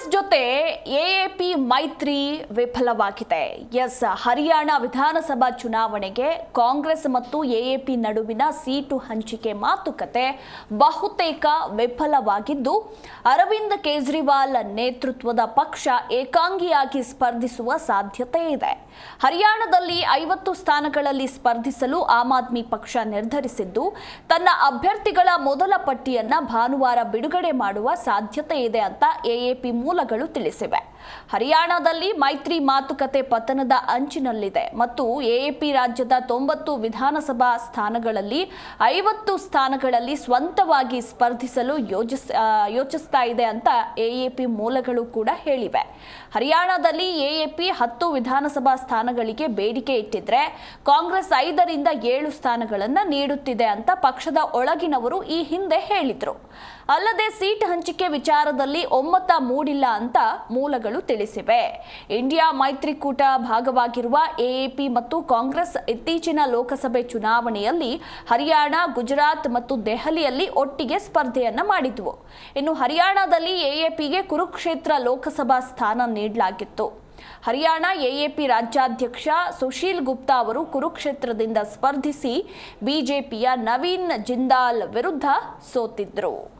ಕಾಂಗ್ರೆಸ್ ಜೊತೆ ಎಎಪಿ ಮೈತ್ರಿ ವಿಫಲವಾಗಿದೆ. ಎಸ್, ಹರಿಯಾಣ ವಿಧಾನಸಭಾ ಚುನಾವಣೆಗೆ ಕಾಂಗ್ರೆಸ್ ಮತ್ತು ಎಎಪಿ ನಡುವಿನ ಸೀಟು ಹಂಚಿಕೆ ಮಾತುಕತೆ ಬಹುತೇಕ ವಿಫಲವಾಗಿದ್ದು, ಅರವಿಂದ್ ಕೇಜ್ರಿವಾಲ್ ನೇತೃತ್ವದ ಪಕ್ಷ ಏಕಾಂಗಿಯಾಗಿ ಸ್ಪರ್ಧಿಸುವ ಸಾಧ್ಯತೆ ಇದೆ. ಹರಿಯಾಣದಲ್ಲಿ ಐವತ್ತು ಸ್ಥಾನಗಳಲ್ಲಿ ಸ್ಪರ್ಧಿಸಲು ಆಮ್ ಆದ್ಮಿ ಪಕ್ಷ ನಿರ್ಧರಿಸಿದ್ದು, ತನ್ನ ಅಭ್ಯರ್ಥಿಗಳ ಮೊದಲ ಪಟ್ಟಿಯನ್ನ ಭಾನುವಾರ ಬಿಡುಗಡೆ ಮಾಡುವ ಸಾಧ್ಯತೆ ಇದೆ ಅಂತ ಎಎಪಿ ಮೂಲಗಳು ತಿಳಿಸಿವೆ. ಹರಿಯಾಣದಲ್ಲಿ ಮೈತ್ರಿ ಮಾತುಕತೆ ಪತನದ ಅಂಚಿನಲ್ಲಿದೆ ಮತ್ತು ಎಎಪಿ ರಾಜ್ಯದ ತೊಂಬತ್ತು ವಿಧಾನಸಭಾ ಸ್ಥಾನಗಳಲ್ಲಿ ಐವತ್ತು ಸ್ಥಾನಗಳಲ್ಲಿ ಸ್ವಂತವಾಗಿ ಸ್ಪರ್ಧಿಸಲು ಯೋಜಿಸ್ ಯೋಚಿಸ್ತಾ ಇದೆ ಅಂತ ಎಎಪಿ ಮೂಲಗಳು ಕೂಡ ಹೇಳಿವೆ. ಹರಿಯಾಣದಲ್ಲಿ ಎಎಪಿ ಹತ್ತು ವಿಧಾನಸಭಾ ಸ್ಥಾನಗಳಿಗೆ ಬೇಡಿಕೆ ಇಟ್ಟಿದ್ರೆ ಕಾಂಗ್ರೆಸ್ ಐದರಿಂದ ಏಳು ಸ್ಥಾನಗಳನ್ನು ನೀಡುತ್ತಿದೆ ಅಂತ ಪಕ್ಷದ ಒಳಗಿನವರು ಈ ಹಿಂದೆ ಹೇಳಿದ್ರು. ಅಲ್ಲದೆ ಸೀಟ್ ಹಂಚಿಕೆ ವಿಚಾರದಲ್ಲಿ ಒಮ್ಮತ ಮೂಡಿಲ್ಲ ಅಂತ ಮೂಲಗಳು ತಿಳಿಸಿವೆ. ಇಂಡಿಯಾ ಮೈತ್ರಿಕೂಟ ಭಾಗವಾಗಿರುವ ಎಎಪಿ ಮತ್ತು ಕಾಂಗ್ರೆಸ್ ಇತ್ತೀಚಿನ ಲೋಕಸಭೆ ಚುನಾವಣೆಯಲ್ಲಿ ಹರಿಯಾಣ, ಗುಜರಾತ್ ಮತ್ತು ದೆಹಲಿಯಲ್ಲಿ ಒಟ್ಟಿಗೆ ಸ್ಪರ್ಧೆಯನ್ನು ಮಾಡಿದ್ವು. ಇನ್ನು ಹರಿಯಾಣದಲ್ಲಿ ಎಎಪಿಗೆ ಕುರುಕ್ಷೇತ್ರ ಲೋಕಸಭಾ ಸ್ಥಾನ ನೀಡಲಾಗಿತ್ತು. ಹರಿಯಾಣ ಎಎಪಿ ರಾಜ್ಯಾಧ್ಯಕ್ಷ ಸುಶೀಲ್ ಗುಪ್ತಾ ಅವರು ಕುರುಕ್ಷೇತ್ರದಿಂದ ಸ್ಪರ್ಧಿಸಿ ಬಿಜೆಪಿಯ ನವೀನ್ ಜಿಂದಾಲ್ ವಿರುದ್ಧ ಸೋತಿದ್ರು.